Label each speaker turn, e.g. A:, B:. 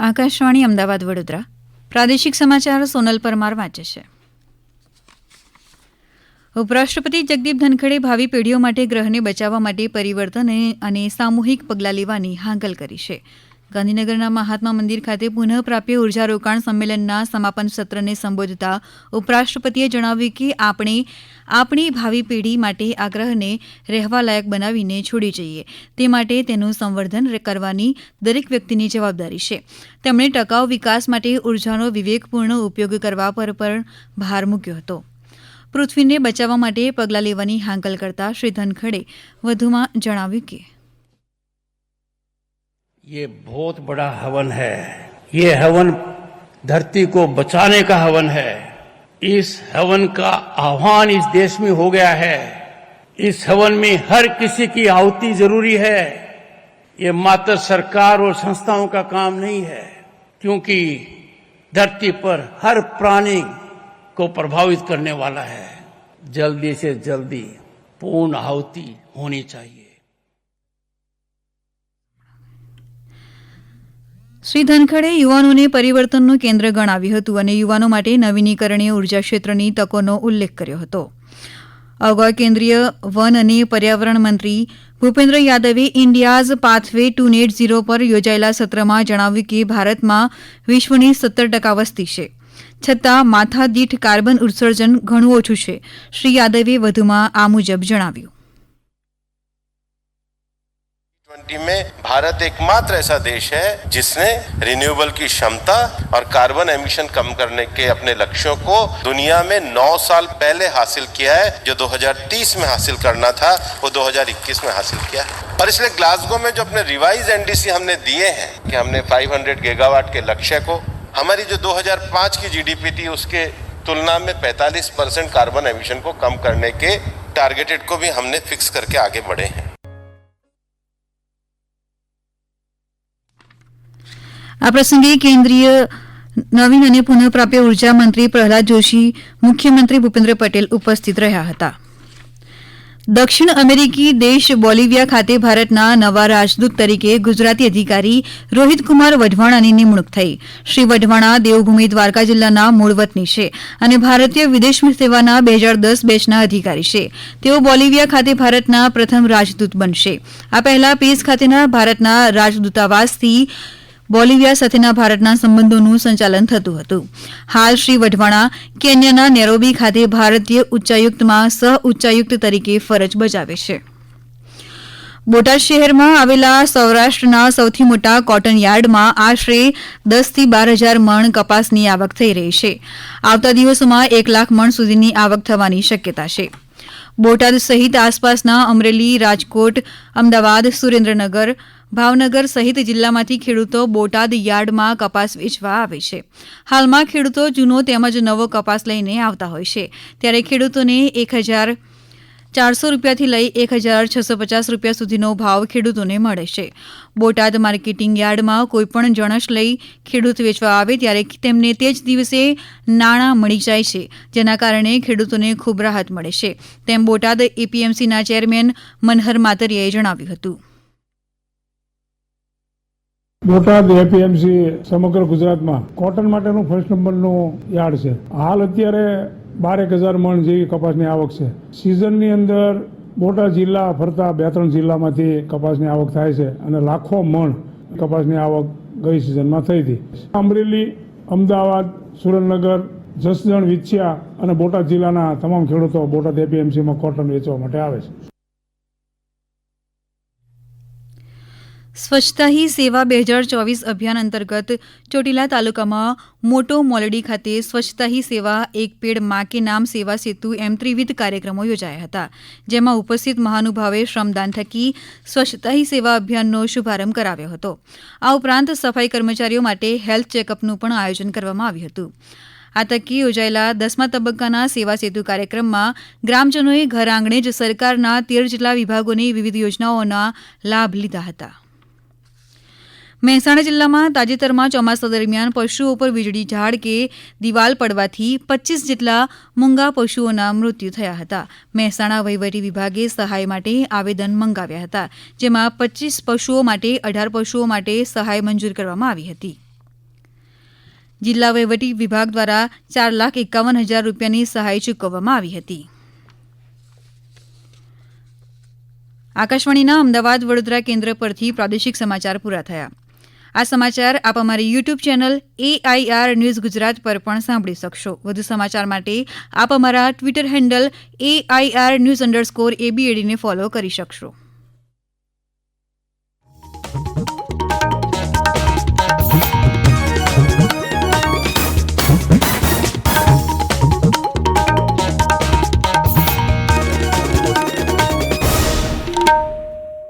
A: આકાશવાણી અમદાવાદ વડોદરા. પ્રાદેશિક સમાચાર સોનલ પરમાર વાંચે છે. ઉપરાષ્ટ્રપતિ જગદીપ ધનખડે ભાવિ પેઢીઓ માટે ગ્રહને બચાવવા માટે પરિવર્તન અને સામૂહિક પગલાં લેવાની હાંકલ કરી છે. ગાંધીનગરના મહાત્મા મંદિર ખાતે પુનઃપ્રાપ્ય ઊર્જા રોકાણ સંમેલનના સમાપન સત્રને સંબોધતા ઉપરાષ્ટ્રપતિએ જણાવ્યું કે આપણે આપણી ભાવિ પેઢી માટે આગ્રહને ગ્રહને રહેવાલાયક બનાવીને છોડી જઈએ. તે માટે તેનું સંવર્ધન કરવાની દરેક વ્યક્તિની જવાબદારી છે. તેમણે ટકાઉ વિકાસ માટે ઉર્જાનો વિવેકપૂર્ણ ઉપયોગ કરવા પર પણ ભાર મૂક્યો હતો. પૃથ્વીને બચાવવા માટે પગલાં લેવાની હાંકલ કરતા શ્રી ધનખડે વધુમાં જણાવ્યું કે
B: ये बहुत बड़ा हवन है। ये हवन धरती को बचाने का हवन है। इस हवन का आह्वान इस देश में हो गया है। इस हवन में हर किसी की आहुति ज़रूरी है। ये मात्र सरकार और संस्थाओं का काम नहीं है, क्योंकि धरती पर हर प्राणी को प्रभावित करने वाला है। जल्दी से जल्दी पूर्ण आहुति होनी चाहिए।
A: શ્રી ધનખડે યુવાનોને પરિવર્તનનું કેન્દ્ર ગણાવ્યું હતું અને યુવાનો માટે નવીનીકરણીય ઊર્જા ક્ષેત્રની તકોનો ઉલ્લેખ કર્યો હતો. અગાઉ કેન્દ્રીય વન અને પર્યાવરણ મંત્રી ભૂપેન્દ્ર યાદવે India's pathway to net zero પર યોજાયેલા સત્રમાં જણાવ્યું કે ભારતમાં વિશ્વની સત્તર ટકા વસ્તી છે. છતાં માથાદીઠ કાર્બન ઉત્સર્જન ઘણું ઓછું છે, શ્રી યાદવે વધુમાં આ મુજબ જણાવ્યું.
C: ट्वेंटी में भारत एकमात्र ऐसा देश है जिसने रिन्यूएबल की क्षमता और कार्बन एमिशन कम करने के अपने लक्ष्यों को दुनिया में 9 साल पहले हासिल किया है, जो 2030 में हासिल करना था, वो 2021 में हासिल किया है। और इसलिए ग्लासगो में जो अपने रिवाइज एनडीसी हमने दिए हैं कि हमने 500 गीगावाट के लक्ष्य को, हमारी जो 2005 की जीडीपी थी, उसके तुलना में 45 परसेंट कार्बन एमिशन को कम करने के टारगेटेड को भी हमने फिक्स करके आगे बढ़े हैं।
A: આ પ્રસંગે કેન્દ્રીય નવીન અને પુનઃપ્રાપ્ય ઊર્જા મંત્રી પ્રહલાદ જોશી, મુખ્યમંત્રી ભૂપેન્દ્ર પટેલ ઉપસ્થિત રહ્યા હતા. દક્ષિણ અમેરિકી દેશ બોલિવિયા ખાતે ભારતના નવા રાજદૂત તરીકે ગુજરાતી અધિકારી રોહિતકુમાર વઢવાણાની નિમણૂક થઈ. શ્રી વઢવાણા દેવભૂમિ દ્વારકા જિલ્લાના મૂળ વતની છે અને ભારતીય વિદેશ સેવાના બે હજાર દસ બેચના અધિકારી છે. તેઓ બોલિવિયા ખાતે ભારતના પ્રથમ રાજદૂત બનશે. આ પહેલા પેસ ખાતેના ભારતના રાજદૂતાવાસથી બોલિવિયા સાથેના ભારતના સંબંધોનું સંચાલન થતું હતું. હાલ શ્રી વઢવાણા કેન્યાના નેરોબી ખાતે ભારતીય ઉચ્ચાયુક્તમાં સહ ઉચ્ચાયુક્ત તરીકે ફરજ બજાવે છે. બોટાદ શહેરમાં આવેલા સૌરાષ્ટ્રના સૌથી મોટા કોટન યાર્ડમાં આશરે દસથી બાર હજાર મણ કપાસની આવક થઈ રહી છે. આવતા દિવસોમાં એક લાખ મણ સુધીની આવક થવાની શક્યતા છે. બોટાદ સહિત આસપાસના અમરેલી, રાજકોટ, અમદાવાદ, સુરેન્દ્રનગર ભાવનગર સહિત જિલ્લામાંથી ખેડૂતો બોટાદ યાર્ડમાં કપાસ વેચવા આવે છે. હાલમાં ખેડૂતો જૂનો તેમજ નવો કપાસ લઈને આવતા હોય છે. ત્યારે ખેડૂતોને એક હજાર ચારસો રૂપિયાથી લઈ એક હજાર છસો પચાસ રૂપિયા સુધીનો ભાવ ખેડૂતોને મળે છે. બોટાદ માર્કેટિંગ યાર્ડમાં કોઈપણ જણસ લઈ ખેડૂત વેચવા આવે ત્યારે તેમને તે જ દિવસે નાણાં મળી જાય છે, જેના કારણે ખેડૂતોને ખૂબ રાહત મળે છે. તેમ બોટાદ એપીએમસીના ચેરમેન મનહર માતરિયાએ જણાવ્યું હતું.
D: બોટાદ એપીએમસી સમગ્ર ગુજરાતમાં કોટન માટેનું ફર્સ્ટ નંબરનું યાર્ડ છે. હાલ અત્યારે બારેક હજાર મણ જેવી કપાસની આવક છે. સિઝનની અંદર બોટાદ જિલ્લા ફરતા બે ત્રણ જિલ્લામાંથી કપાસની આવક થાય છે અને લાખો મણ કપાસની આવક ગઈ સિઝનમાં થઈ હતી. અમરેલી, અમદાવાદ, સુરેન્દ્રનગર, જસદણ વિછિયા અને બોટાદ જિલ્લાના તમામ ખેડૂતો બોટાદ એપીએમસીમાં કોટન વેચવા માટે આવે છે.
A: સ્વચ્છતા હી સેવા બે હજાર ચોવીસ અભિયાન અંતર્ગત ચોટીલા તાલુકામાં મોટો મોલડી ખાતે સ્વચ્છતા હી સેવા એક પેડ મા કે નામ સેવા સેતુ એમ ત્રિવિધ કાર્યક્રમો યોજાયા હતા. જેમાં ઉપસ્થિત મહાનુભાવે શ્રમદાન થકી સ્વચ્છતા હી સેવા અભિયાનનો શુભારંભ કરાવ્યો હતો. આ ઉપરાંત સફાઈ કર્મચારીઓ માટે હેલ્થ ચેકઅપનું પણ આયોજન કરવામાં આવ્યું હતું. આ તકી યોજાયેલા દસમા તબક્કાના સેવા સેતુ કાર્યક્રમમાં ગ્રામજનોએ ઘર આંગણે જ સરકારના તેર જેટલા વિભાગોની વિવિધ યોજનાઓના લાભ લીધા હતા. મહેસાણા જિલ્લામાં તાજેતરમાં ચોમાસા દરમિયાન પશુઓ પર વીજળી ઝાડ કે દિવાલ પડવાથી પચ્ચીસ જેટલા મૂંગા પશુઓના મૃત્યુ થયા હતા. મહેસાણા વહીવટી વિભાગે સહાય માટે આવેદન મંગાવ્યા હતા, જેમાં પચ્ચીસ પશુઓ માટે અઢાર પશુઓ માટે સહાય મંજૂર કરવામાં આવી હતી. જિલ્લા વહીવટી વિભાગ દ્વારા ચાર લાખ એકાવન હજાર રૂપિયાની સહાય ચૂકવવામાં આવી હતી. આકાશવાણીના અમદાવાદ વડોદરા કેન્દ્ર પરથી પ્રાદેશિક સમાચાર પૂરા થયા. આ સમાચાર આપ અમારી YouTube channel AIR news Gujarat પર પણ સાંભળી શકશો. વધુ સમાચાર માટે આપ અમારા Twitter handle AIR news underscore એબીએડીને follow કરી શકશો.